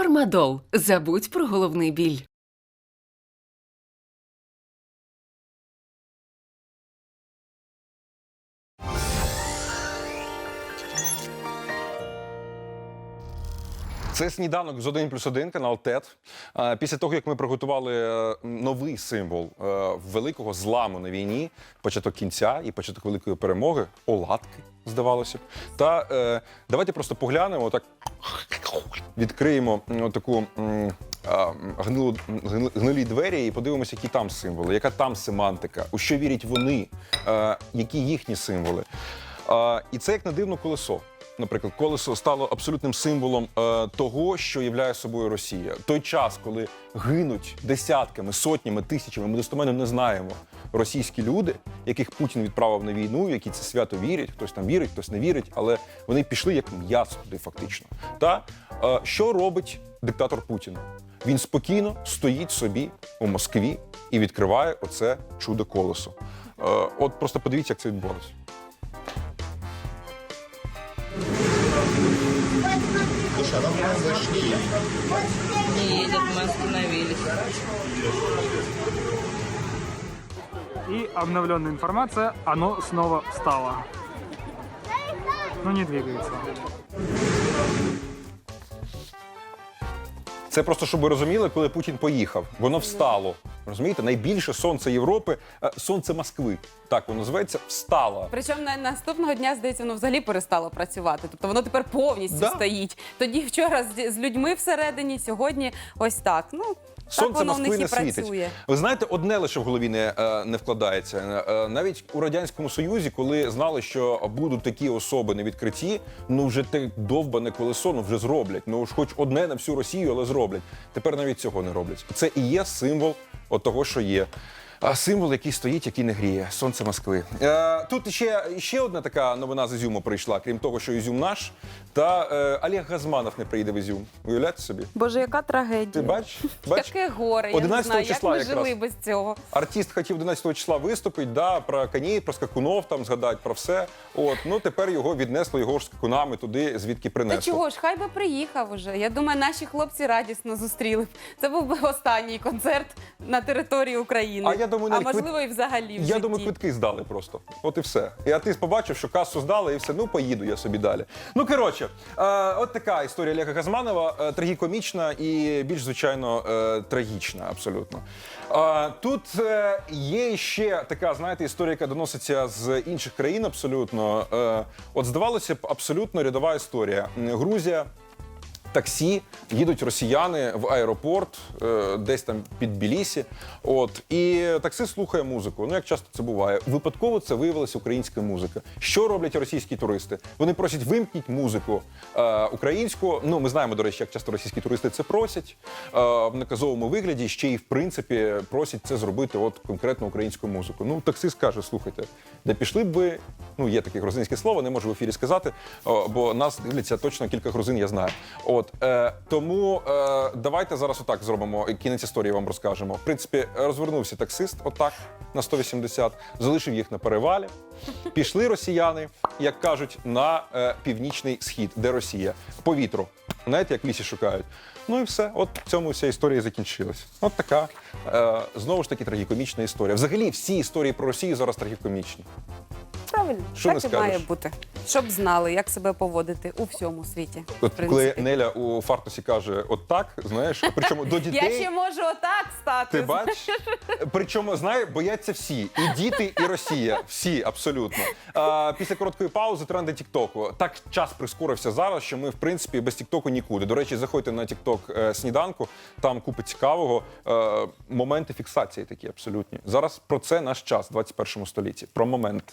Фармадол. Забудь про головний біль. Це сніданок з 1 плюс 1, канал ТЕТ. Е, Після того, як ми приготували е, новий символ е, великого зламу на війні, початок кінця і початок великої перемоги, оладки, здавалося б. Та давайте просто поглянемо, так відкриємо таку гнилу, гнилі двері і подивимося, які там символи, яка там семантика, у що вірять вони, які їхні символи. І це як на дивно колесо. Наприклад, колесо стало абсолютним символом е, того, що являє собою Росія. Той час, коли гинуть десятками, сотнями, тисячами, ми достоменно не знаємо російські люди, яких Путін відправив на війну, які це свято вірять. Хтось там вірить, хтось не вірить, але вони пішли як м'ясо туди, фактично. Та е, що робить диктатор Путін? Він спокійно стоїть собі у Москві і відкриває оце чудо колесо. Е, от просто подивіться, як це відбулося. Не едет, мы остановились. И обновленная информация, оно снова встало. Ну, не двигается. Це просто щоб ви розуміли, коли Путін поїхав, воно встало. Розумієте, найбільше сонце Європи, е, сонце Москви. Так воно називається, встало. Причому на наступного дня, здається, воно взагалі перестало працювати. Тобто воно тепер повністю Да. стоїть. Тоді вчора з, з людьми всередині, сьогодні ось так. Ну Сонце Москви не світить. Ви знаєте, одне лише в голові не, е, не вкладається. Е, Навіть у радянському союзі, коли знали, що будуть такі особи на відкритті, ну вже те довбане колесо, ну вже зроблять. Ну ж хоч одне на всю Росію, але зроблять. Тепер навіть цього не роблять. Це і є символ от того, що є. А символ, який стоїть, який не гріє, сонце Москви. Е, тут ще, ще одна така новина з Ізюму прийшла, крім того, що Ізюм наш, та е, Олег Газманов не приїде в Ізюм. Уявляєте собі? Боже, яка трагедія. Ти бачиш? Бач? Яке горе, я не знаю, числа як ми якраз. жили без цього. Артист хотів 11 числа виступити, да, про коней, про скакунов там згадати, про все. От, ну тепер його віднесло його ж скакунами туди, звідки Та чого ж, хай би приїхав уже. Я думаю, наші хлопці радісно зустріли. Це був би останній концерт на території України. А я думаю, а навіть можливо, квит- і взагалі в Я житті. думаю, квитки здали просто. От і все. І артист побачив, що касу здали, і все. Ну, поїду я собі далі. Ну, коротше, е, от така історія Олега Газманова, е, трагікомічна і більш звичайно е, трагічна, абсолютно. Е, тут е, є ще така, знаєте, історія, яка доноситься з інших країн абсолютно. Е, от здавалося б, абсолютно рядова історія. М, Грузія. Таксі їдуть росіяни в аеропорт, е, десь там під Білісі. От і таксист слухає музику. Ну як часто це буває? Випадково це виявилася українська музика. Що роблять російські туристи? Вони просять вимкніть музику е, українську. Ну ми знаємо, до речі, як часто російські туристи це просять е, в наказовому вигляді. Ще й в принципі просять це зробити. От конкретно українську музику. Ну таксист каже: слухайте, де пішли б ви? Ну є таке грузинське слово, не можу в ефірі сказати, о, бо нас дивляться точно кілька грузин, я знаю. От е, тому е, давайте зараз отак зробимо. Кінець історії вам розкажемо. В принципі, розвернувся таксист, отак на 180, залишив їх на перевалі. Пішли росіяни, як кажуть, на е, північний схід, де Росія, повітру. Знаєте, як лісі шукають. Ну і все. От в цьому вся історія закінчилась. От така е, знову ж таки трагікомічна історія. Взагалі, всі історії про Росію зараз трагікомічні. Правильно, Що так і скажеш? має бути. Щоб знали, як себе поводити у всьому світі. От в коли. Неля у фартусі каже, от так, знаєш, причому до дітей. Я ще можу отак стати. Ти бачиш? Причому, знає, бояться всі. І діти, і Росія. Всі абсолютно. А, після короткої паузи тренди Тіктоку. Так час прискорився зараз, що ми, в принципі, без Тіктоку нікуди. До речі, заходьте на Тікток е, сніданку, там купа цікавого. Е, моменти фіксації такі абсолютні. Зараз про це наш час в 21 столітті. Про моменти.